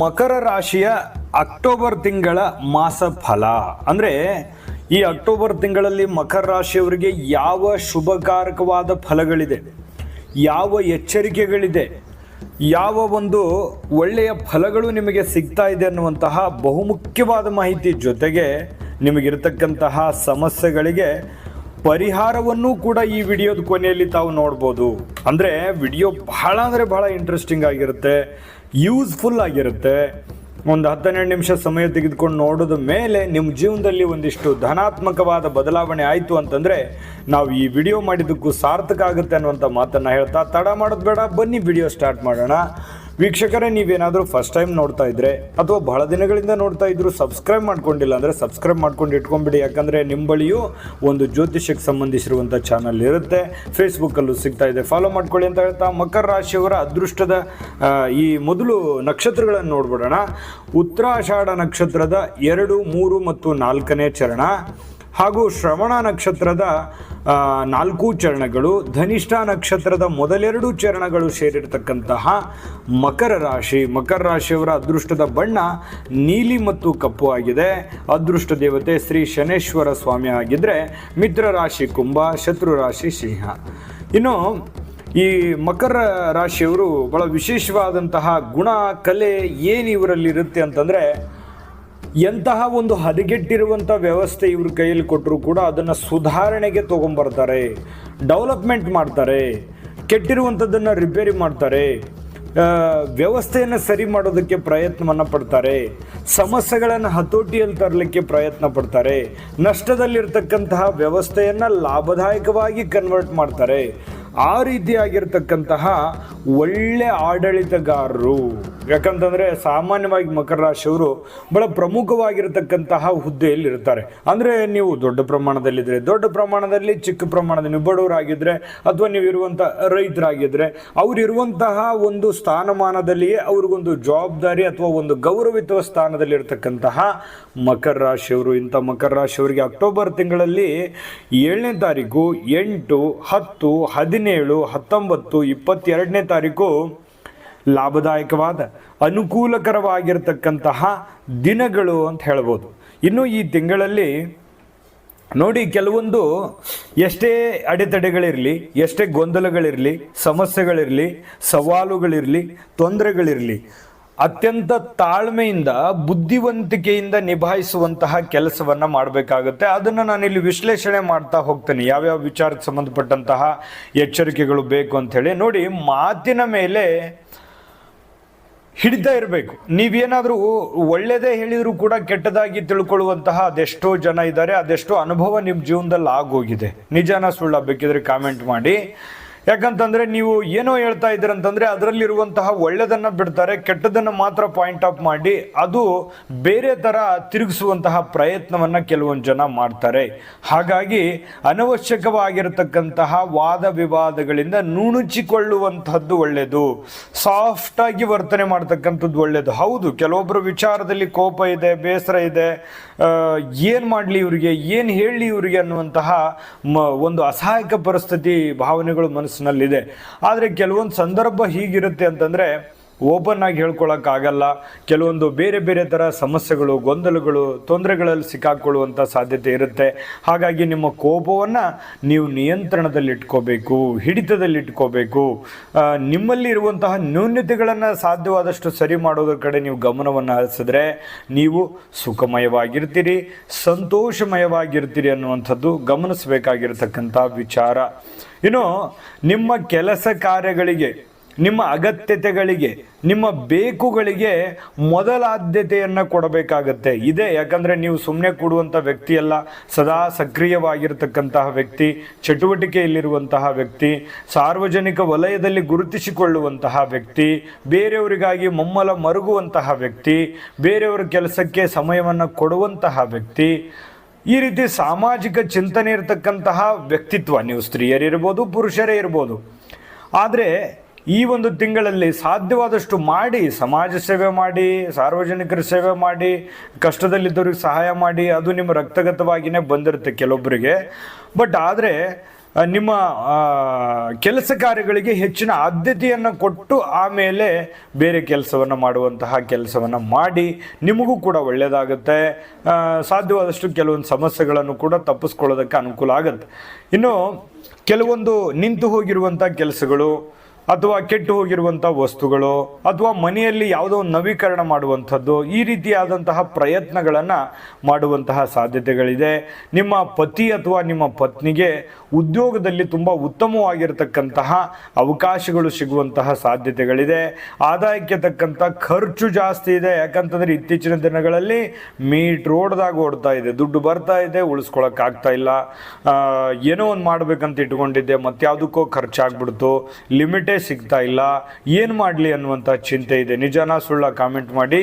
ಮಕರ ರಾಶಿಯ ಅಕ್ಟೋಬರ್ ತಿಂಗಳ ಮಾಸ ಫಲ. ಅಂದ್ರೆ ಈ ಅಕ್ಟೋಬರ್ ತಿಂಗಳಲ್ಲಿ ಮಕರ ರಾಶಿಯವರಿಗೆ ಯಾವ ಶುಭಕಾರಕವಾದ ಫಲಗಳಿದೆ, ಯಾವ ಎಚ್ಚರಿಕೆಗಳಿದೆ, ಯಾವ ಒಂದು ಒಳ್ಳೆಯ ಫಲಗಳು ನಿಮಗೆ ಸಿಗ್ತಾ ಇದೆ ಅನ್ನುವಂತಹ ಬಹುಮುಖ್ಯವಾದ ಮಾಹಿತಿ ಜೊತೆಗೆ ನಿಮಗಿರತಕ್ಕಂತಹ ಸಮಸ್ಯೆಗಳಿಗೆ ಪರಿಹಾರವನ್ನು ಕೂಡ ಈ ವಿಡಿಯೋದ ಕೊನೆಯಲ್ಲಿ ತಾವು ನೋಡ್ಬೋದು. ಅಂದರೆ ವಿಡಿಯೋ ಬಹಳ ಅಂದರೆ ಬಹಳ ಇಂಟ್ರೆಸ್ಟಿಂಗ್ ಆಗಿರುತ್ತೆ ಯೂಸ್ಫುಲ್ ಆಗಿರುತ್ತೆ. ಒಂದು ಹತ್ತೆರಡು ನಿಮಿಷ ಸಮಯ ತೆಗೆದುಕೊಂಡು ನೋಡೋದ ಮೇಲೆ ನಿಮ್ಮ ಜೀವನದಲ್ಲಿ ಒಂದಿಷ್ಟು ಧನಾತ್ಮಕವಾದ ಬದಲಾವಣೆ ಆಯಿತು ಅಂತಂದರೆ ನಾವು ಈ ವಿಡಿಯೋ ಮಾಡಿದ್ದಕ್ಕೂ ಸಾರ್ಥಕ ಆಗುತ್ತೆ ಅನ್ನುವಂಥ ಮಾತನ್ನು ಹೇಳ್ತಾ ತಡ ಮಾಡೋದು ಬೇಡ, ಬನ್ನಿ ವಿಡಿಯೋ ಸ್ಟಾರ್ಟ್ ಮಾಡೋಣ. ವೀಕ್ಷಕರೇ, ನೀವೇನಾದರೂ ಫಸ್ಟ್ ಟೈಮ್ ನೋಡ್ತಾ ಇದ್ರೆ ಅಥವಾ ಬಹಳ ದಿನಗಳಿಂದ ನೋಡ್ತಾ ಇದ್ರು ಸಬ್ಸ್ಕ್ರೈಬ್ ಮಾಡ್ಕೊಂಡಿಲ್ಲ ಅಂದರೆ ಸಬ್ಸ್ಕ್ರೈಬ್ ಮಾಡ್ಕೊಂಡು ಇಟ್ಕೊಂಡ್ಬಿಡಿ. ಯಾಕಂದರೆ ನಿಮ್ಮ ಒಂದು ಜ್ಯೋತಿಷಕ್ಕೆ ಸಂಬಂಧಿಸಿರುವಂಥ ಚಾನಲ್ ಇರುತ್ತೆ. ಫೇಸ್ಬುಕ್ಕಲ್ಲೂ ಸಿಗ್ತಾ ಇದೆ. ಫಾಲೋ ಮಾಡ್ಕೊಳ್ಳಿ ಅಂತ ಹೇಳ್ತಾ ಮಕರ ರಾಶಿಯವರ ಅದೃಷ್ಟದ ಈ ಮೊದಲು ನಕ್ಷತ್ರಗಳನ್ನು ನೋಡ್ಬಿಡೋಣ. ಉತ್ತರಾಷಾಢ ನಕ್ಷತ್ರದ ಎರಡು, ಮೂರು ಮತ್ತು ನಾಲ್ಕನೇ ಚರಣ. ಹಾಗೂ ಶ್ರವಣ ನಕ್ಷತ್ರದ ನಾಲ್ಕು ಚರಣಗಳು, ಧನಿಷ್ಠ ನಕ್ಷತ್ರದ ಮೊದಲೆರಡು ಚರಣಗಳು ಸೇರಿರ್ತಕ್ಕಂತಹ ಮಕರ ರಾಶಿ. ಮಕರ ರಾಶಿಯವರ ಅದೃಷ್ಟದ ಬಣ್ಣ ನೀಲಿ ಮತ್ತು ಕಪ್ಪು ಆಗಿದೆ. ಅದೃಷ್ಟ ದೇವತೆ ಶ್ರೀ ಶನೇಶ್ವರ ಸ್ವಾಮಿ ಆಗಿದ್ರೆ ಮಿತ್ರ ರಾಶಿ ಕುಂಭ, ಶತ್ರು ರಾಶಿ ಸಿಂಹ. ಇನ್ನು ಈ ಮಕರ ರಾಶಿಯವರು ಬಹಳ ವಿಶೇಷವಾದಂತಹ ಗುಣ, ಕಲೆ ಏನು ಇವರಲ್ಲಿ ಇರುತ್ತೆ ಅಂತಂದರೆ ಎಂತಹ ಒಂದು ಹದಗೆಟ್ಟಿರುವಂಥ ವ್ಯವಸ್ಥೆ ಇವ್ರ ಕೈಯಲ್ಲಿ ಕೊಟ್ಟರು ಕೂಡ ಅದನ್ನು ಸುಧಾರಣೆಗೆ ತೊಗೊಂಬರ್ತಾರೆ, ಡೆವಲಪ್ಮೆಂಟ್ ಮಾಡ್ತಾರೆ, ಕೆಟ್ಟಿರುವಂಥದ್ದನ್ನು ರಿಪೇರಿ ಮಾಡ್ತಾರೆ ವ್ಯವಸ್ಥೆಯನ್ನು ಸರಿ ಮಾಡೋದಕ್ಕೆ ಪ್ರಯತ್ನವನ್ನು ಪಡ್ತಾರೆ, ಸಮಸ್ಯೆಗಳನ್ನು ಹತೋಟಿಯಲ್ಲಿ ತರಲಿಕ್ಕೆ ಪ್ರಯತ್ನ ಪಡ್ತಾರೆ, ನಷ್ಟದಲ್ಲಿರ್ತಕ್ಕಂತಹ ವ್ಯವಸ್ಥೆಯನ್ನು ಲಾಭದಾಯಕವಾಗಿ ಕನ್ವರ್ಟ್ ಮಾಡ್ತಾರೆ. ಆ ರೀತಿಯಾಗಿರ್ತಕ್ಕಂತಹ ಒಳ್ಳೆ ಆಡಳಿತಗಾರರು. ಯಾಕಂತಂದರೆ ಸಾಮಾನ್ಯವಾಗಿ ಮಕರ ರಾಶಿಯವರು ಬಹಳ ಪ್ರಮುಖವಾಗಿರತಕ್ಕಂತಹ ಹುದ್ದೆಯಲ್ಲಿ ಇರ್ತಾರೆ ಅಂದ್ರೆ ನೀವು ದೊಡ್ಡ ಪ್ರಮಾಣದಲ್ಲಿದ್ದರೆ ದೊಡ್ಡ ಪ್ರಮಾಣದಲ್ಲಿ ಚಿಕ್ಕ ಪ್ರಮಾಣದ ನಿಬ್ಬಡವರಾಗಿದ್ದರೆ ಅಥವಾ ನೀವು ಇರುವಂಥ ರೈತರಾಗಿದ್ದರೆ ಅವರಿರುವಂತಹ ಒಂದು ಸ್ಥಾನಮಾನದಲ್ಲಿಯೇ ಅವ್ರಿಗೊಂದು ಜವಾಬ್ದಾರಿ ಅಥವಾ ಒಂದು ಗೌರವಿತ ಸ್ಥಾನದಲ್ಲಿ ಇರತಕ್ಕಂತಹ ಮಕರ ರಾಶಿಯವರು. ಇಂಥ ಮಕರ ರಾಶಿಯವರಿಗೆ ಅಕ್ಟೋಬರ್ ತಿಂಗಳಲ್ಲಿ ಏಳನೇ ತಾರೀಕು ಎಂಟು, ಹತ್ತು, ಹದಿನೇಳು, ಹತ್ತೊಂಬತ್ತು, ಇಪ್ಪತ್ತೆರಡನೇ ತಾರೀಕು ಲಾಭದಾಯಕವಾದ, ಅನುಕೂಲಕರವಾಗಿರ್ತಕ್ಕಂತಹ ದಿನಗಳು ಅಂತ ಹೇಳ್ಬೋದು. ಇನ್ನು ಈ ತಿಂಗಳಲ್ಲಿ ನೋಡಿ ಕೆಲವೊಂದು ಎಷ್ಟೇ ಅಡೆತಡೆಗಳಿರಲಿ, ಎಷ್ಟೇ ಗೊಂದಲಗಳಿರಲಿ, ಸಮಸ್ಯೆಗಳಿರಲಿ, ಸವಾಲುಗಳಿರಲಿ, ತೊಂದರೆಗಳಿರಲಿ ಅತ್ಯಂತ ತಾಳ್ಮೆಯಿಂದ, ಬುದ್ಧಿವಂತಿಕೆಯಿಂದ ನಿಭಾಯಿಸುವಂತಹ ಕೆಲಸವನ್ನ ಮಾಡಬೇಕಾಗುತ್ತೆ. ಅದನ್ನು ನಾನಿಲ್ಲಿ ವಿಶ್ಲೇಷಣೆ ಮಾಡ್ತಾ ಹೋಗ್ತೇನೆ. ಯಾವ್ಯಾವ ವಿಚಾರಕ್ಕೆ ಸಂಬಂಧಪಟ್ಟಂತಹ ಎಚ್ಚರಿಕೆಗಳು ಬೇಕು ಅಂತ ಹೇಳಿ. ನೋಡಿ, ಮಾತಿನ ಮೇಲೆ ಹಿಡಿತಾ ಇರಬೇಕು. ನೀವೇನಾದರೂ ಒಳ್ಳೆಯದೇ ಹೇಳಿದರೂ ಕೂಡ ಕೆಟ್ಟದಾಗಿ ತಿಳ್ಕೊಳ್ಳುವಂತಹ ಅದೆಷ್ಟೋ ಜನ ಇದ್ದಾರೆ, ಅದೆಷ್ಟೋ ಅನುಭವ ನಿಮ್ಮ ಜೀವನದಲ್ಲಿ ಆಗೋಗಿದೆ. ನಿಜಾನ ಸುಳ್ಳ ಬೇಕಿದ್ರೆ ಕಾಮೆಂಟ್ ಮಾಡಿ. ಯಾಕಂತಂದ್ರೆ ನೀವು ಏನೋ ಹೇಳ್ತಾ ಇದ್ದೀರಂತಂದರೆ ಅದರಲ್ಲಿರುವಂತಹ ಒಳ್ಳೆದನ್ನ ಬಿಡ್ತಾರೆ, ಕೆಟ್ಟದನ್ನ ಮಾತ್ರ ಪಾಯಿಂಟ್ ಆಫ್ ಮಾಡಿ ಅದು ಬೇರೆ ತರ ತಿರುಗಿಸುವಂತಹ ಪ್ರಯತ್ನವನ್ನ ಕೆಲವೊಂದು ಜನ ಮಾಡ್ತಾರೆ. ಹಾಗಾಗಿ ಅನವಶ್ಯಕವಾಗಿರತಕ್ಕಂತಹ ವಾದ ವಿವಾದಗಳಿಂದ ನುಣುಚಿಕೊಳ್ಳುವಂತಹದ್ದು ಒಳ್ಳೆಯದು ಆಗಿ ವರ್ತನೆ ಮಾಡ್ತಕ್ಕಂಥದ್ದು ಒಳ್ಳೆಯದು ಹೌದು ಕೆಲವೊಬ್ಬರ ವಿಚಾರದಲ್ಲಿ ಕೋಪ ಇದೆ, ಬೇಸರ ಇದೆ ಏನು ಮಾಡಲಿ ಇವರಿಗೆ, ಏನು ಹೇಳಿ ಇವರಿಗೆ ಅನ್ನುವಂತಹ ಒಂದು ಅಸಹಾಯಕ ಪರಿಸ್ಥಿತಿ, ಭಾವನೆಗಳು ಮನಸ್ಸಿನಲ್ಲಿದೆ ಆದರೆ ಕೆಲವೊಂದು ಸಂದರ್ಭ ಹೀಗಿರುತ್ತೆ ಅಂತಂದರೆ ಓಪನ್ ಆಗಿ ಹೇಳ್ಕೊಳಕ್ಕಾಗಲ್ಲ. ಕೆಲವೊಂದು ಬೇರೆ ಬೇರೆ ಥರ ಸಮಸ್ಯೆಗಳು, ಗೊಂದಲಗಳು, ತೊಂದರೆಗಳಲ್ಲಿ ಸಿಕ್ಕಾಕೊಳ್ಳುವಂಥ ಸಾಧ್ಯತೆ ಇರುತ್ತೆ. ಹಾಗಾಗಿ ನಿಮ್ಮ ಕೋಪವನ್ನು ನೀವು ನಿಯಂತ್ರಣದಲ್ಲಿಟ್ಕೋಬೇಕು ಹಿಡಿತದಲ್ಲಿಟ್ಕೋಬೇಕು ನಿಮ್ಮಲ್ಲಿ ಇರುವಂತಹ ನ್ಯೂನ್ಯತೆಗಳನ್ನು ಸಾಧ್ಯವಾದಷ್ಟು ಸರಿ ಮಾಡೋದ್ರ ಕಡೆ ನೀವು ಗಮನವನ್ನು ಹರಿಸಿದ್ರೆ ನೀವು ಸುಖಮಯವಾಗಿರ್ತೀರಿ, ಸಂತೋಷಮಯವಾಗಿರ್ತೀರಿ ಅನ್ನುವಂಥದ್ದು ಗಮನಿಸಬೇಕಾಗಿರ್ತಕ್ಕಂಥ ವಿಚಾರ. ಇನ್ನು, ನಿಮ್ಮ ಕೆಲಸ ಕಾರ್ಯಗಳಿಗೆ ನಿಮ್ಮ ಅಗತ್ಯತೆಗಳಿಗೆ, ನಿಮ್ಮ ಬೇಕುಗಳಿಗೆ ಮೊದಲ ಆದ್ಯತೆಯನ್ನು ಕೊಡಬೇಕಾಗತ್ತೆ. ಇದೆ, ಯಾಕಂದರೆ ನೀವು ಸುಮ್ಮನೆ ಕೊಡುವಂಥ ವ್ಯಕ್ತಿಯಲ್ಲ, ಸದಾ ಸಕ್ರಿಯವಾಗಿರ್ತಕ್ಕಂತಹ ವ್ಯಕ್ತಿ, ಚಟುವಟಿಕೆಯಲ್ಲಿರುವಂತಹ ವ್ಯಕ್ತಿ, ಸಾರ್ವಜನಿಕ ವಲಯದಲ್ಲಿ ಗುರುತಿಸಿಕೊಳ್ಳುವಂತಹ ವ್ಯಕ್ತಿ, ಬೇರೆಯವರಿಗಾಗಿ ಮೊಮ್ಮಲ ಮರುಗುವಂತಹ ವ್ಯಕ್ತಿ, ಬೇರೆಯವರ ಕೆಲಸಕ್ಕೆ ಸಮಯವನ್ನು ಕೊಡುವಂತಹ ವ್ಯಕ್ತಿ, ಈ ರೀತಿ ಸಾಮಾಜಿಕ ಚಿಂತನೆ ಇರತಕ್ಕಂತಹ ವ್ಯಕ್ತಿತ್ವ. ನೀವು ಸ್ತ್ರೀಯರಿರ್ಬೋದು, ಪುರುಷರೇ ಇರ್ಬೋದು. ಆದರೆ ಈ ಒಂದು ತಿಂಗಳಲ್ಲಿ ಸಾಧ್ಯವಾದಷ್ಟು ಮಾಡಿ, ಸಮಾಜ ಸೇವೆ ಮಾಡಿ, ಸಾರ್ವಜನಿಕರ ಸೇವೆ ಮಾಡಿ, ಕಷ್ಟದಲ್ಲಿದ್ದವ್ರಿಗೆ ಸಹಾಯ ಮಾಡಿ, ಅದು ನಿಮ್ಮ ರಕ್ತಗತವಾಗಿಯೇ ಬಂದಿರುತ್ತೆ ಕೆಲವೊಬ್ಬರಿಗೆ. ಬಟ್ ಆದರೆ ನಿಮ್ಮ ಕೆಲಸ ಕಾರ್ಯಗಳಿಗೆ ಹೆಚ್ಚಿನ ಆದ್ಯತೆಯನ್ನು ಕೊಟ್ಟು ಆಮೇಲೆ ಬೇರೆ ಕೆಲಸವನ್ನು ಮಾಡುವಂತಹ ಕೆಲಸವನ್ನು ಮಾಡಿ, ನಿಮಗೂ ಕೂಡ ಒಳ್ಳೆಯದಾಗುತ್ತೆ. ಸಾಧ್ಯವಾದಷ್ಟು ಕೆಲವೊಂದು ಸಮಸ್ಯೆಗಳನ್ನು ಕೂಡ ತಪ್ಪಿಸ್ಕೊಳ್ಳೋದಕ್ಕೆ ಅನುಕೂಲ ಆಗುತ್ತೆ. ಇನ್ನು, ಕೆಲವೊಂದು ನಿಂತು ಹೋಗಿರುವಂಥ ಕೆಲಸಗಳು ಅಥವಾ ಕೆಟ್ಟು ಹೋಗಿರುವಂಥ ವಸ್ತುಗಳು ಅಥವಾ ಮನೆಯಲ್ಲಿ ಯಾವುದೋ ನವೀಕರಣ ಮಾಡುವಂಥದ್ದು ಈ ರೀತಿಯಾದಂತಹ ಪ್ರಯತ್ನಗಳನ್ನು ಮಾಡುವಂತಹ ಸಾಧ್ಯತೆಗಳಿದೆ. ನಿಮ್ಮ ಪತಿ ಅಥವಾ ನಿಮ್ಮ ಪತ್ನಿಗೆ ಉದ್ಯೋಗದಲ್ಲಿ ತುಂಬ ಉತ್ತಮವಾಗಿರತಕ್ಕಂತಹ ಅವಕಾಶಗಳು ಸಿಗುವಂತಹ ಸಾಧ್ಯತೆಗಳಿದೆ. ಆದಾಯಕ್ಕೆ ತಕ್ಕಂಥ ಖರ್ಚು ಜಾಸ್ತಿ ಇದೆ. ಯಾಕಂತಂದ್ರೆ ಇತ್ತೀಚಿನ ದಿನಗಳಲ್ಲಿ ಮೀಟ್ ರೋಡ್ದಾಗ ಓಡ್ತಾ ಇದೆ. ದುಡ್ಡು ಬರ್ತಾ ಇದೆ, ಉಳಿಸ್ಕೊಳಕ್ಕಾಗ್ತಾ ಇಲ್ಲ. ಏನೋ ಒಂದು ಮಾಡಬೇಕಂತ ಇಟ್ಕೊಂಡಿದ್ದೆ ಮತ್ಯಾವುದಕ್ಕೋ ಖರ್ಚಾಗ್ಬಿಡ್ತು, ಲಿಮಿಟೇ ಸಿಗ್ತಾ ಇಲ್ಲ. ಏನು ಮಾಡಲಿ ಅನ್ನುವಂಥ ಚಿಂತೆ ಇದೆ. ನಿಜಾನ ಸುಳ್ಳ ಕಾಮೆಂಟ್ ಮಾಡಿ.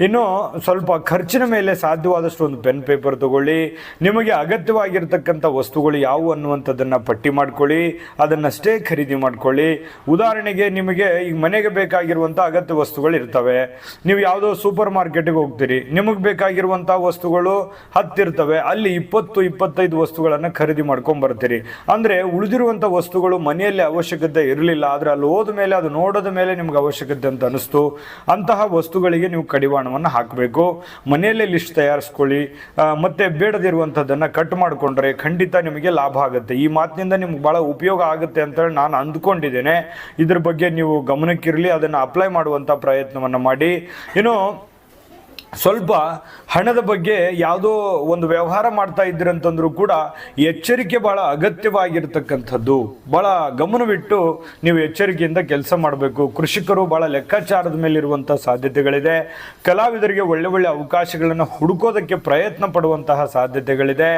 ಇನ್ನು ಸ್ವಲ್ಪ ಖರ್ಚಿನ ಮೇಲೆ ಸಾಧ್ಯವಾದಷ್ಟು ಒಂದು ಪೆನ್ ಪೇಪರ್ ತಗೊಳ್ಳಿ. ನಿಮಗೆ ಅಗತ್ಯವಾಗಿರ್ತಕ್ಕಂಥ ವಸ್ತುಗಳು ಯಾವುವು ಅನ್ನುವಂಥದ್ದನ್ನು ಪಟ್ಟಿ ಮಾಡ್ಕೊಳ್ಳಿ, ಅದನ್ನಷ್ಟೇ ಖರೀದಿ ಮಾಡ್ಕೊಳ್ಳಿ. ಉದಾಹರಣೆಗೆ ನಿಮಗೆ ಈಗ ಮನೆಗೆ ಬೇಕಾಗಿರುವಂಥ ಅಗತ್ಯ ವಸ್ತುಗಳು ಇರ್ತವೆ. ನೀವು ಯಾವುದೋ ಸೂಪರ್ ಮಾರ್ಕೆಟಿಗೆ ಹೋಗ್ತೀರಿ. ನಿಮಗೆ ಬೇಕಾಗಿರುವಂಥ ವಸ್ತುಗಳು ಹತ್ತಿರ್ತವೆ. ಅಲ್ಲಿ ಇಪ್ಪತ್ತು, ಇಪ್ಪತ್ತೈದು ವಸ್ತುಗಳನ್ನು ಖರೀದಿ ಮಾಡ್ಕೊಂಡು ಬರ್ತೀರಿ. ಅಂದರೆ ಉಳಿದಿರುವಂಥ ವಸ್ತುಗಳು ಮನೆಯಲ್ಲಿ ಅವಶ್ಯಕತೆ ಇರಲಿಲ್ಲ, ಆದರೆ ಅಲ್ಲಿ ಹೋದ ಮೇಲೆ, ಅದು ನೋಡೋದ ಮೇಲೆ ನಿಮ್ಗೆ ಅವಶ್ಯಕತೆ ಅಂತ ಅನ್ನಿಸ್ತು. ಅಂತಹ ವಸ್ತುಗಳಿಗೆ ನೀವು ಕಡಿವಾಣವನ್ನು ಹಾಕಬೇಕು. ಮನೆಯಲ್ಲೇ ಲಿಸ್ಟ್ ತಯಾರಿಸ್ಕೊಳ್ಳಿ. ಮತ್ತು ಮತ್ತೆ ಬೇಡದಿರುವಂಥದ್ದನ್ನು ಕಟ್ ಮಾಡಿಕೊಂಡ್ರೆ ಖಂಡಿತ ನಿಮಗೆ ಲಾಭ ಆಗುತ್ತೆ. ಈ ಮಾತಿನಿಂದ ನಿಮ್ಗೆ ಭಾಳ ಉಪಯೋಗ ಆಗುತ್ತೆ ಅಂತೇಳಿ ನಾನು ಅಂದ್ಕೊಂಡಿದ್ದೇನೆ. ಇದ್ರ ಬಗ್ಗೆ ನೀವು ಗಮನಕ್ಕಿರಲಿ, ಅದನ್ನು ಅಪ್ಲೈ ಮಾಡುವಂಥ ಪ್ರಯತ್ನವನ್ನು ಮಾಡಿ. ಇನ್ನು ಸ್ವಲ್ಪ ಹಣದ ಬಗ್ಗೆ ಯಾವುದೋ ಒಂದು ವ್ಯವಹಾರ ಮಾಡ್ತಾ ಇದ್ದೀರಂತಂದ್ರೂ ಕೂಡ ಎಚ್ಚರಿಕೆ ಭಾಳ ಅಗತ್ಯವಾಗಿರ್ತಕ್ಕಂಥದ್ದು. ಭಾಳ ಗಮನವಿಟ್ಟು ನೀವು ಎಚ್ಚರಿಕೆಯಿಂದ ಕೆಲಸ ಮಾಡಬೇಕು. ಕೃಷಿಕರು ಭಾಳ ಲೆಕ್ಕಾಚಾರದ ಮೇಲಿರುವಂಥ ಸಾಧ್ಯತೆಗಳಿದೆ. ಕಲಾವಿದರಿಗೆ ಒಳ್ಳೆ ಒಳ್ಳೆ ಅವಕಾಶಗಳನ್ನು ಹುಡುಕೋದಕ್ಕೆ ಪ್ರಯತ್ನ ಪಡುವಂತಹ ಸಾಧ್ಯತೆಗಳಿದೆ.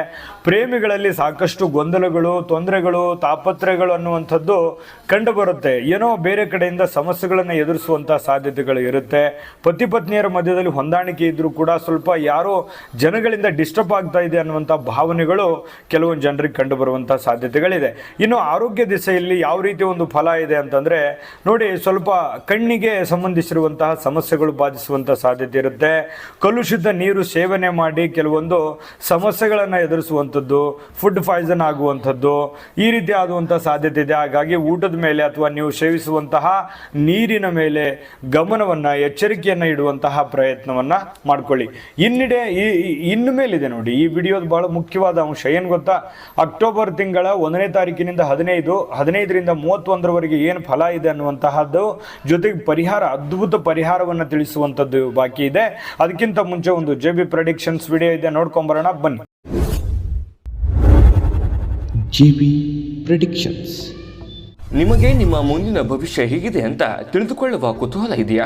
ಪ್ರೇಮಿಗಳಲ್ಲಿ ಸಾಕಷ್ಟು ಗೊಂದಲಗಳು, ತೊಂದರೆಗಳು ತಾಪತ್ರೆಗಳು ಅನ್ನುವಂಥದ್ದು ಕಂಡುಬರುತ್ತೆ. ಏನೋ ಬೇರೆ ಕಡೆಯಿಂದ ಸಮಸ್ಯೆಗಳನ್ನು ಎದುರಿಸುವಂಥ ಸಾಧ್ಯತೆಗಳು ಇರುತ್ತೆ. ಪತಿ ಪತ್ನಿಯರ ಮಧ್ಯದಲ್ಲಿ ಹೊಂದಾಣಿಕೆ ಇದ್ರೂ ಕೂಡ ಸ್ವಲ್ಪ ಯಾರೋ ಜನಗಳಿಂದ ಡಿಸ್ಟರ್ಬ್ ಆಗ್ತಾ ಇದೆ ಅನ್ನುವಂಥ ಭಾವನೆಗಳು ಕೆಲವೊಂದು ಜನರಿಗೆ ಕಂಡು ಬರುವಂಥ ಸಾಧ್ಯತೆಗಳಿದೆ. ಇನ್ನು ಆರೋಗ್ಯ ದಿಸೆಯಲ್ಲಿ ಯಾವ ರೀತಿ ಒಂದು ಫಲ ಇದೆ ಅಂತಂದರೆ, ನೋಡಿ ಸ್ವಲ್ಪ ಕಣ್ಣಿಗೆ ಸಂಬಂಧಿಸಿರುವಂತಹ ಸಮಸ್ಯೆಗಳು ಬಾಧಿಸುವಂಥ ಸಾಧ್ಯತೆ ಇರುತ್ತೆ. ಕಲುಷಿತ ನೀರು ಸೇವನೆ ಮಾಡಿ ಕೆಲವೊಂದು ಸಮಸ್ಯೆಗಳನ್ನು ಎದುರಿಸುವಂಥದ್ದು ಫುಡ್ ಪಾಯ್ಸನ್ ಆಗುವಂಥದ್ದು, ಈ ರೀತಿ ಆಗುವಂಥ ಸಾಧ್ಯತೆ ಇದೆ. ಹಾಗಾಗಿ ಊಟದ ಮೇಲೆ ಅಥವಾ ನೀವು ಸೇವಿಸುವಂತಹ ನೀರಿನ ಮೇಲೆ ಗಮನವನ್ನು, ಎಚ್ಚರಿಕೆಯನ್ನು ಇಡುವಂತಹ ಪ್ರಯತ್ನವನ್ನು ಮಾಡ್ಕೊಳ್ಳಿ. ಇನ್ನಿಡೆ ಈ ಇನ್ನು ಮೇಲಿದೆ ನೋಡಿ ಈ ವಿಡಿಯೋದ ಬಹಳ ಮುಖ್ಯವಾದ ಅಂಶ. ಏನು ಗೊತ್ತಾ? ಅಕ್ಟೋಬರ್ ತಿಂಗಳ ಒಂದನೇ ತಾರೀಕಿನಿಂದ ಹದಿನೈದು ಹದಿನೈದರಿಂದ ಮೂವತ್ತೊಂದರವರೆಗೆ ಏನು ಫಲ ಇದೆ ಅನ್ನುವಂತಹದ್ದು ಜೊತೆಗೆ ಪರಿಹಾರ ಅದ್ಭುತ ಪರಿಹಾರವನ್ನು ತಿಳಿಸುವಂಥದ್ದು ಬಾಕಿ ಇದೆ. ಅದಕ್ಕಿಂತ ಮುಂಚೆ ಒಂದು ಜೆ ಬಿ ಪ್ರಡಿಕ್ಷನ್ಸ್ ವಿಡಿಯೋ ಇದೆ ನೋಡ್ಕೊಂಬರೋಣ ಬನ್ನಿ. J B predictions. ನಿಮಗೆ ನಿಮ್ಮ ಮುಂದಿನ ಭವಿಷ್ಯ ಹೇಗಿದೆ ಅಂತ ತಿಳಿದುಕೊಳ್ಳುವ ಕುತೂಹಲ ಇದೆಯಾ?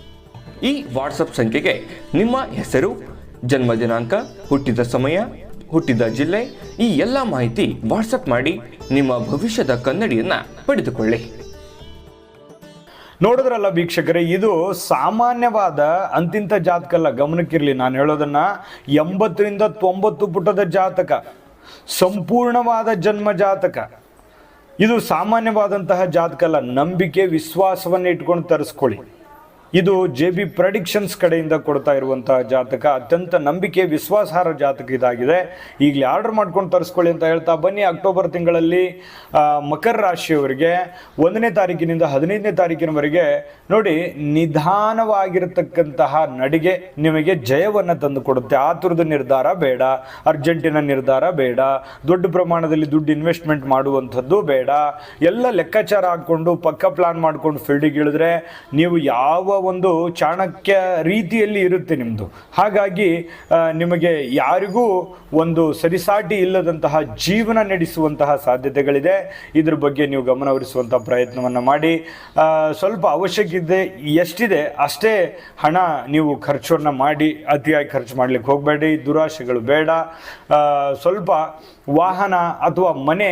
ಈ ವಾಟ್ಸಪ್ ಸಂಖ್ಯೆಗೆ ನಿಮ್ಮ ಹೆಸರು, ಜನ್ಮ ದಿನಾಂಕ, ಹುಟ್ಟಿದ ಸಮಯ, ಹುಟ್ಟಿದ ಜಿಲ್ಲೆ, ಈ ಎಲ್ಲ ಮಾಹಿತಿ ವಾಟ್ಸಪ್ ಮಾಡಿ ನಿಮ್ಮ ಭವಿಷ್ಯದ ಕನ್ನಡಿಯನ್ನ ಪಡೆದುಕೊಳ್ಳಿ. ನೋಡಿದ್ರಲ್ಲ ವೀಕ್ಷಕರೇ, ಇದು ಸಾಮಾನ್ಯವಾದ ಅಂತಿಂತ ಜಾತಕಲ್ಲ ಗಮನಕ್ಕಿರಲಿ, ನಾನು ಹೇಳೋದನ್ನ ಎಂಬತ್ತರಿಂದ ತೊಂಬತ್ತು ಪುಟದ ಜಾತಕ, ಸಂಪೂರ್ಣವಾದ ಜನ್ಮ ಜಾತಕ. ಇದು ಸಾಮಾನ್ಯವಾದಂತಹ ಜಾತಕಲ್ಲ ನಂಬಿಕೆ, ವಿಶ್ವಾಸವನ್ನು ಇಟ್ಕೊಂಡು ತರಿಸ್ಕೊಳ್ಳಿ. ಇದು ಜೆ ಬಿ ಪ್ರಡಿಕ್ಷನ್ಸ್ ಕಡೆಯಿಂದ ಕೊಡ್ತಾ ಇರುವಂತಹ ಜಾತಕ. ಅತ್ಯಂತ ನಂಬಿಕೆ, ವಿಶ್ವಾಸಾರ್ಹ ಜಾತಕ ಇದಾಗಿದೆ. ಈಗಲೇ ಆರ್ಡರ್ ಮಾಡ್ಕೊಂಡು ತರಿಸ್ಕೊಳ್ಳಿ ಅಂತ ಹೇಳ್ತಾ ಬನ್ನಿ. ಅಕ್ಟೋಬರ್ ತಿಂಗಳಲ್ಲಿ ಮಕರ ರಾಶಿಯವರಿಗೆ ಒಂದನೇ ತಾರೀಕಿನಿಂದ ಹದಿನೈದನೇ ತಾರೀಕಿನವರೆಗೆ ನೋಡಿ, ನಿಧಾನವಾಗಿರತಕ್ಕಂತಹ ನಡಿಗೆ ನಿಮಗೆ ಜಯವನ್ನು ತಂದು ಕೊಡುತ್ತೆ. ಆತುರದ ನಿರ್ಧಾರ ಬೇಡ, ಅರ್ಜೆಂಟಿನ ನಿರ್ಧಾರ ಬೇಡ, ದೊಡ್ಡ ಪ್ರಮಾಣದಲ್ಲಿ ದುಡ್ಡು ಇನ್ವೆಸ್ಟ್ಮೆಂಟ್ ಮಾಡುವಂಥದ್ದು ಬೇಡ. ಎಲ್ಲ ಲೆಕ್ಕಾಚಾರ ಹಾಕ್ಕೊಂಡು, ಪಕ್ಕ ಪ್ಲಾನ್ ಮಾಡಿಕೊಂಡು ಫೀಲ್ಡಿಗೆ ಇಳಿದ್ರೆ ನೀವು ಯಾವ ಒಂದು ಚಾಣಕ್ಯ ರೀತಿಯಲ್ಲಿ ಇರುತ್ತೆ ನಿಮ್ಮದು ಹಾಗಾಗಿ ನಿಮಗೆ ಯಾರಿಗೂ ಒಂದು ಸರಿಸಾಟಿ ಇಲ್ಲದಂತಹ ಜೀವನ ನಡೆಸುವಂತಹ ಸಾಧ್ಯತೆಗಳಿದೆ. ಇದ್ರ ಬಗ್ಗೆ ನೀವು ಗಮನಹರಿಸುವಂಥ ಪ್ರಯತ್ನವನ್ನು ಮಾಡಿ. ಸ್ವಲ್ಪ ಅವಶ್ಯಕತೆ ಎಷ್ಟಿದೆ, ಅಷ್ಟೇ ಹಣ ನೀವು ಖರ್ಚನ್ನು ಮಾಡಿ, ಅತಿಯಾಗಿ ಖರ್ಚು ಮಾಡಲಿಕ್ಕೆ ಹೋಗಬೇಡಿ. ದುರಾಶೆಗಳು ಬೇಡ. ಸ್ವಲ್ಪ ವಾಹನ ಅಥವಾ ಮನೆ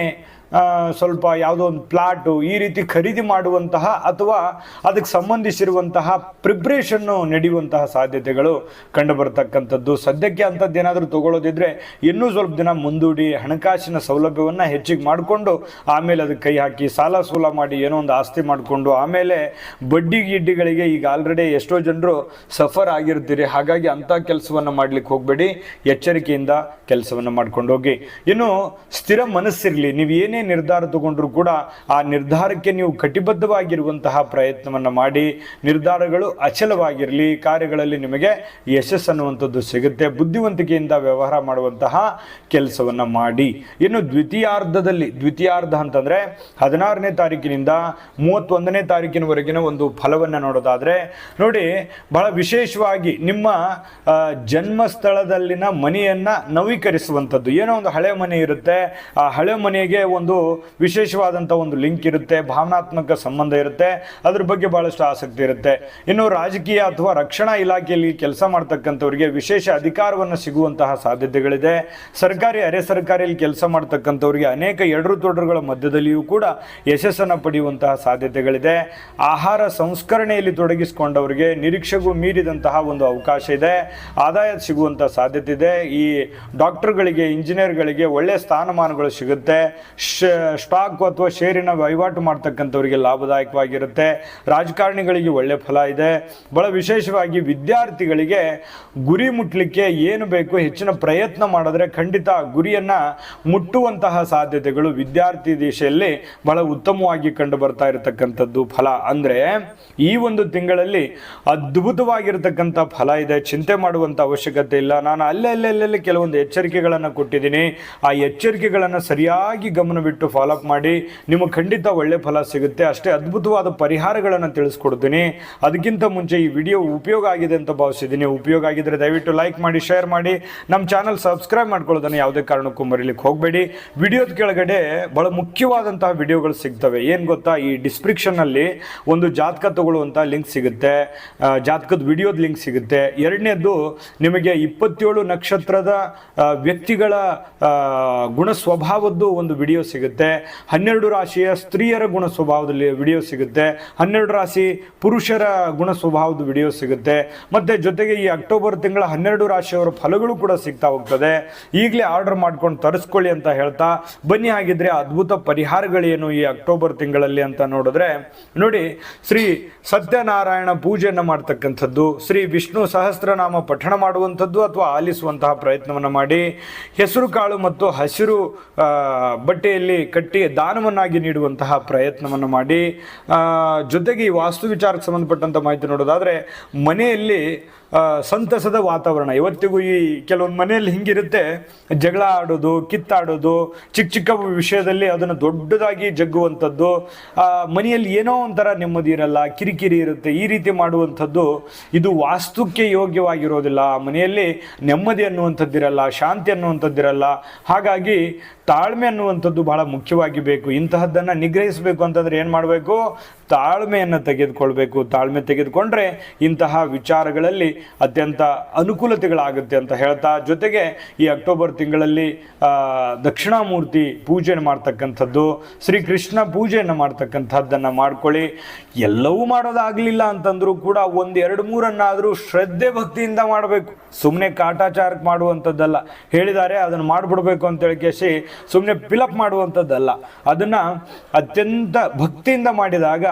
ಸ್ವಲ್ಪ ಯಾವುದೋ ಒಂದು ಪ್ಲಾಟು ಈ ರೀತಿ ಖರೀದಿ ಮಾಡುವಂತಹ ಅಥವಾ ಅದಕ್ಕೆ ಸಂಬಂಧಿಸಿರುವಂತಹ ಪ್ರಿಪ್ರೇಷನ್ನು ನಡೆಯುವಂತಹ ಸಾಧ್ಯತೆಗಳು ಕಂಡು ಬರತಕ್ಕಂಥದ್ದು ಸದ್ಯಕ್ಕೆ ಅಂಥದ್ದು ಏನಾದರೂ ತಗೊಳ್ಳೋದಿದ್ರೆ ಇನ್ನೂ ಸ್ವಲ್ಪ ದಿನ ಮುಂದೂಡಿ ಹಣಕಾಸಿನ ಸೌಲಭ್ಯವನ್ನು ಹೆಚ್ಚಿಗೆ ಮಾಡಿಕೊಂಡು ಆಮೇಲೆ ಅದಕ್ಕೆ ಕೈ ಹಾಕಿ ಸಾಲ ಸೂಲ ಮಾಡಿ ಏನೋ ಒಂದು ಆಸ್ತಿ ಮಾಡಿಕೊಂಡು ಆಮೇಲೆ ಬಡ್ಡಿ ಗಿಡ್ಡಿಗಳಿಗೆ ಈಗ ಆಲ್ರೆಡಿ ಎಷ್ಟೋ ಜನರು ಸಫರ್ ಆಗಿರ್ತೀರಿ. ಹಾಗಾಗಿ ಅಂಥ ಕೆಲಸವನ್ನು ಮಾಡ್ಲಿಕ್ಕೆ ಹೋಗಬೇಡಿ. ಎಚ್ಚರಿಕೆಯಿಂದ ಕೆಲಸವನ್ನು ಮಾಡ್ಕೊಂಡು ಹೋಗಿ. ಇನ್ನು ಸ್ಥಿರ ಮನಸ್ಸಿರಲಿ. ನೀವು ಏನೇ ನಿರ್ಧಾರ ತಗೊಂಡ್ರು ಕೂಡ ಆ ನಿರ್ಧಾರಕ್ಕೆ ನೀವು ಕಟಿಬದ್ಧವಾಗಿರುವಂತಹ ಪ್ರಯತ್ನವನ್ನು ಮಾಡಿ, ನಿರ್ಧಾರಗಳು ಅಚಲವಾಗಿರಲಿ, ಕಾರ್ಯಗಳಲ್ಲಿ ನಿಮಗೆ ಯಶಸ್ ಅನ್ನುವಂಥದ್ದು ಸಿಗುತ್ತೆ. ಬುದ್ಧಿವಂತಿಕೆಯಿಂದ ವ್ಯವಹಾರ ಮಾಡುವಂತಹ ಕೆಲಸವನ್ನು ಮಾಡಿ. ಇನ್ನು ದ್ವಿತೀಯಾರ್ಧದಲ್ಲಿ, ದ್ವಿತೀಯಾರ್ಧ ಅಂತಂದರೆ ಹದಿನಾರನೇ ತಾರೀಕಿನಿಂದ ಮೂವತ್ತೊಂದನೇ ತಾರೀಕಿನವರೆಗಿನ ಒಂದು ಫಲವನ್ನು ನೋಡೋದಾದರೆ, ನೋಡಿ ಬಹಳ ವಿಶೇಷವಾಗಿ ನಿಮ್ಮ ಜನ್ಮಸ್ಥಳದಲ್ಲಿನ ಮನೆಯನ್ನು ನವೀಕರಿಸುವಂಥದ್ದು. ಏನೋ ಒಂದು ಹಳೆ ಮನೆ ಇರುತ್ತೆ. ಆ ಹಳೆ ಮನೆಗೆ ಒಂದು ವಿಶೇಷವಾದಂಥ ಒಂದು ಲಿಂಕ್ ಇರುತ್ತೆ, ಭಾವನಾತ್ಮಕ ಸಂಬಂಧ ಇರುತ್ತೆ, ಅದ್ರ ಬಗ್ಗೆ ಬಹಳಷ್ಟು ಆಸಕ್ತಿ ಇರುತ್ತೆ. ಇನ್ನು ರಾಜಕೀಯ ಅಥವಾ ರಕ್ಷಣಾ ಇಲಾಖೆಯಲ್ಲಿ ಕೆಲಸ ಮಾಡ್ತಕ್ಕಂಥವ್ರಿಗೆ ವಿಶೇಷ ಅಧಿಕಾರವನ್ನು ಸಿಗುವಂತಹ ಸಾಧ್ಯತೆಗಳಿದೆ. ಸರ್ಕಾರಿ, ಅರೆ ಸರ್ಕಾರಿಯಲ್ಲಿ ಕೆಲಸ ಮಾಡ್ತಕ್ಕಂಥವ್ರಿಗೆ ಅನೇಕ ಎಡರು ತೊಡರುಗಳ ಮಧ್ಯದಲ್ಲಿಯೂ ಕೂಡ ಯಶಸ್ಸನ್ನು ಪಡೆಯುವಂತಹ ಸಾಧ್ಯತೆಗಳಿದೆ. ಆಹಾರ ಸಂಸ್ಕರಣೆಯಲ್ಲಿ ತೊಡಗಿಸಿಕೊಂಡವರಿಗೆ ನಿರೀಕ್ಷೆಗೂ ಮೀರಿದಂತಹ ಒಂದು ಅವಕಾಶ ಇದೆ. ಆದಾಯ ಸಿಗುವಂಥ ಸಾಧ್ಯತೆ ಇದೆ. ಈ ಡಾಕ್ಟರ್ಗಳಿಗೆ, ಇಂಜಿನಿಯರ್ಗಳಿಗೆ ಒಳ್ಳೆಯ ಸ್ಥಾನಮಾನಗಳು ಸಿಗುತ್ತೆ. ಸ್ಟಾಕ್ ಅಥವಾ ಷೇರಿನ ವಹಿವಾಟು ಮಾಡ್ತಕ್ಕಂಥವರಿಗೆ ಲಾಭದಾಯಕವಾಗಿರುತ್ತೆ. ರಾಜಕಾರಣಿಗಳಿಗೆ ಒಳ್ಳೆ ಫಲ ಇದೆ. ಬಹಳ ವಿಶೇಷವಾಗಿ ವಿದ್ಯಾರ್ಥಿಗಳಿಗೆ ಗುರಿ ಮುಟ್ಲಿಕ್ಕೆ ಏನು ಬೇಕು ಹೆಚ್ಚಿನ ಪ್ರಯತ್ನ ಮಾಡಿದ್ರೆ ಖಂಡಿತ ಗುರಿಯನ್ನ ಮುಟ್ಟುವಂತಹ ಸಾಧ್ಯತೆಗಳು ವಿದ್ಯಾರ್ಥಿ ದಿಶೆಯಲ್ಲಿ ಬಹಳ ಉತ್ತಮವಾಗಿ ಕಂಡು ಬರ್ತಾ ಇರತಕ್ಕಂಥದ್ದು ಫಲ. ಅಂದ್ರೆ ಈ ಒಂದು ತಿಂಗಳಲ್ಲಿ ಅದ್ಭುತವಾಗಿರತಕ್ಕಂಥ ಫಲ ಇದೆ. ಚಿಂತೆ ಮಾಡುವಂಥ ಅವಶ್ಯಕತೆ ಇಲ್ಲ. ನಾನು ಅಲ್ಲೇ ಅಲ್ಲೇ ಕೆಲವೊಂದು ಎಚ್ಚರಿಕೆಗಳನ್ನು ಕೊಟ್ಟಿದ್ದೀನಿ. ಆ ಎಚ್ಚರಿಕೆಗಳನ್ನು ಸರಿಯಾಗಿ ಗಮನವಿಟ್ಟು ಫಾಲೋಅಪ್ ಮಾಡಿ. ನಿಮಗೆ ಖಂಡಿತ ಒಳ್ಳೆ ಫಲ ಸಿಗುತ್ತೆ. ಅಷ್ಟೇ ಅದ್ಭುತವಾದ ಪರಿಹಾರಗಳನ್ನು ತಿಳಿಸ್ಕೊಡ್ತೀನಿ. ಅದಕ್ಕಿಂತ ಮುಂಚೆ ಈ ವಿಡಿಯೋ ಉಪಯೋಗ ಆಗಿದೆ ಅಂತ ಭಾವಿಸಿದ್ದೀನಿ. ಉಪಯೋಗ ಆಗಿದ್ರೆ ದಯವಿಟ್ಟು ಲೈಕ್ ಮಾಡಿ ಶೇರ್ ಮಾಡಿ. ನಮ್ಮ ಚಾನಲ್ ಸಬ್ಸ್ಕ್ರೈಬ್ ಮಾಡ್ಕೊಳ್ಳೋದನ್ನು ಯಾವುದೇ ಕಾರಣಕ್ಕೂ ಮರಿಲಿಕ್ಕೆ ಹೋಗಬೇಡಿ. ವಿಡಿಯೋದ ಕೆಳಗಡೆ ಬಹಳ ಮುಖ್ಯವಾದಂತಹ ವಿಡಿಯೋಗಳು ಸಿಗ್ತವೆ. ಏನು ಗೊತ್ತಾ? ಈ ಡಿಸ್ಕ್ರಿಪ್ಷನ್ನಲ್ಲಿ ಒಂದು ಜಾತಕ ತಗೊಳ್ಳುವಂಥ ಲಿಂಕ್ ಸಿಗುತ್ತೆ. ಜಾತಕದ ವಿಡಿಯೋದ ಲಿಂಕ್ ಸಿಗುತ್ತೆ. ಎರಡನೇದು ನಿಮಗೆ ಇಪ್ಪತ್ತೇಳು ನಕ್ಷತ್ರದ ವ್ಯಕ್ತಿಗಳ ಗುಣ ಸ್ವಭಾವದ್ದು ಒಂದು ವಿಡಿಯೋ ಸಿಗುತ್ತೆ. ಹನ್ನೆರಡು ರಾಶಿಯ ಸ್ತ್ರೀಯರ ಗುಣ ಸ್ವಭಾವದಲ್ಲಿ ವಿಡಿಯೋ ಸಿಗುತ್ತೆ. ಹನ್ನೆರಡು ರಾಶಿ ಪುರುಷರ ಗುಣ ಸ್ವಭಾವದ ವಿಡಿಯೋ ಸಿಗುತ್ತೆ. ಮತ್ತೆ ಜೊತೆಗೆ ಈ ಅಕ್ಟೋಬರ್ ತಿಂಗಳ ಹನ್ನೆರಡು ರಾಶಿಯವರ ಫಲಗಳು ಕೂಡ ಸಿಗ್ತಾ ಹೋಗ್ತದೆ. ಈಗಲೇ ಆರ್ಡರ್ ಮಾಡ್ಕೊಂಡು ತರಿಸ್ಕೊಳ್ಳಿ ಅಂತ ಹೇಳ್ತಾ ಬನ್ನಿ ಹಾಗಿದ್ರೆ ಅದ್ಭುತ ಪರಿಹಾರಗಳೇನು ಈ ಅಕ್ಟೋಬರ್ ತಿಂಗಳಲ್ಲಿ ಅಂತ ನೋಡಿದ್ರೆ ನೋಡಿ ಶ್ರೀ ಸತ್ಯನಾರಾಯಣ ಪೂಜೆಯನ್ನು ಮಾಡ್ತಕ್ಕಂಥದ್ದು ಶ್ರೀ ವಿಷ್ಣು ಸಹಸ್ರನಾಮ ಪಠಣ ಮಾಡುವಂಥದ್ದು ಅಥವಾ ಆಲಿಸುವಂತಹ ಪ್ರಯತ್ನವನ್ನು ಮಾಡಿ ಹೆಸರು ಕಾಳು ಮತ್ತು ಹಸಿರು ಆ, ಬಟ್ಟೆಯಲ್ಲಿ ಕಟ್ಟಿ ದಾನವನ್ನಾಗಿ ನೀಡುವಂತಹ ಪ್ರಯತ್ನವನ್ನು ಮಾಡಿ ಜೊತೆಗೆ ಈ ವಾಸ್ತು ವಿಚಾರಕ್ಕೆ ಸಂಬಂಧಪಟ್ಟಂಥ ಮಾಹಿತಿ ನೋಡೋದಾದರೆ, ಮನೆಯಲ್ಲಿ ಸಂತಸದ ವಾತಾವರಣ. ಇವತ್ತಿಗೂ ಈ ಕೆಲವೊಂದು ಮನೆಯಲ್ಲಿ ಹಿಂಗಿರುತ್ತೆ. ಜಗಳ ಆಡೋದು, ಕಿತ್ತಾಡೋದು, ಚಿಕ್ಕ ಚಿಕ್ಕ ವಿಷಯದಲ್ಲಿ ಅದನ್ನು ದೊಡ್ಡದಾಗಿ ಜಗ್ಗುವಂಥದ್ದು ಮನೆಯಲ್ಲಿ ಏನೋ ಒಂಥರ ನೆಮ್ಮದಿ ಇರಲ್ಲ, ಕಿರಿಕಿರಿ ಇರುತ್ತೆ, ಈ ರೀತಿ ಮಾಡುವಂಥದ್ದು, ಇದು ವಾಸ್ತುಕ್ಕೆ ಯೋಗ್ಯವಾಗಿರೋದಿಲ್ಲ. ಮನೆಯಲ್ಲಿ ನೆಮ್ಮದಿ ಅನ್ನುವಂಥದ್ದಿರಲ್ಲ, ಶಾಂತಿ ಅನ್ನುವಂಥದ್ದಿರಲ್ಲ. ಹಾಗಾಗಿ ತಾಳ್ಮೆ ಅನ್ನುವಂಥದ್ದು ಬಹಳ ಮುಖ್ಯವಾಗಿ ಬೇಕು. ಇಂತಹದ್ದನ್ನು ನಿಗ್ರಹಿಸಬೇಕು ಅಂತಂದ್ರೆ ಏನು ಮಾಡಬೇಕು? ತಾಳ್ಮೆಯನ್ನು ತೆಗೆದುಕೊಳ್ಬೇಕು. ತಾಳ್ಮೆ ತೆಗೆದುಕೊಂಡ್ರೆ ಇಂತಹ ವಿಚಾರಗಳಲ್ಲಿ ಅತ್ಯಂತ ಅನುಕೂಲತೆಗಳಾಗುತ್ತೆ ಅಂತ ಹೇಳ್ತಾ, ಜೊತೆಗೆ ಈ ಅಕ್ಟೋಬರ್ ತಿಂಗಳಲ್ಲಿ ದಕ್ಷಿಣಾಮೂರ್ತಿ ಪೂಜೆ ಮಾಡ್ತಕ್ಕಂಥದ್ದು ಶ್ರೀ ಕೃಷ್ಣ ಪೂಜೆಯನ್ನು ಮಾಡ್ತಕ್ಕಂಥದ್ದನ್ನು ಮಾಡ್ಕೊಳ್ಳಿ. ಎಲ್ಲವೂ ಮಾಡೋದಾಗಲಿಲ್ಲ ಅಂತಂದರೂ ಕೂಡ ಒಂದು ಎರಡು ಮೂರನ್ನಾದರೂ ಶ್ರದ್ಧೆ ಭಕ್ತಿಯಿಂದ ಮಾಡಬೇಕು. ಸುಮ್ಮನೆ ಕಾಟಾಚಾರಕ್ಕೆ ಮಾಡುವಂಥದ್ದಲ್ಲ. ಹೇಳಿದ್ದಾರೆ ಅದನ್ನು ಮಾಡಿಬಿಡ್ಬೇಕು ಅಂತ ಹೇಳಿ ಕೇಸಿ ಸುಮ್ಮನೆ ಪಿಲಪ್ ಮಾಡುವ ಮಾಡುವಂಥದ್ದಲ್ಲ. ಅದನ್ನ ಅತ್ಯಂತ ಭಕ್ತಿಯಿಂದ ಮಾಡಿದಾಗ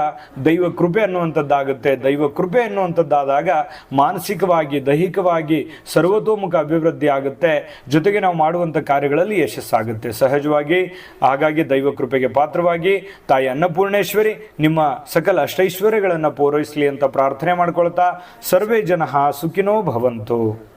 ದೈವ ಕೃಪೆ ಅನ್ನುವಂಥದ್ದಾಗುತ್ತೆ. ದೈವ ಕೃಪೆ ಅನ್ನುವಂಥದ್ದಾದಾಗ ಮಾನಸಿಕವಾಗಿ, ದೈಹಿಕವಾಗಿ ಸರ್ವತೋಮುಖ ಅಭಿವೃದ್ಧಿ ಆಗುತ್ತೆ. ಜೊತೆಗೆ ನಾವು ಮಾಡುವಂಥ ಕಾರ್ಯಗಳಲ್ಲಿ ಯಶಸ್ಸಾಗುತ್ತೆ. ಸಹಜವಾಗಿ ಹಾಗಾಗಿ ದೈವ ಕೃಪೆಗೆ ಪಾತ್ರವಾಗಿ ತಾಯಿ ಅನ್ನಪೂರ್ಣೇಶ್ವರಿ ನಿಮ್ಮ ಸಕಲ ಅಷ್ಟೈಶ್ವರ್ಯಗಳನ್ನು ಪೂರೈಸಲಿ ಅಂತ ಪ್ರಾರ್ಥನೆ ಮಾಡ್ಕೊಳ್ತಾ ಸರ್ವೇ ಜನ ಸುಖಿನೋ ಭವಂತು.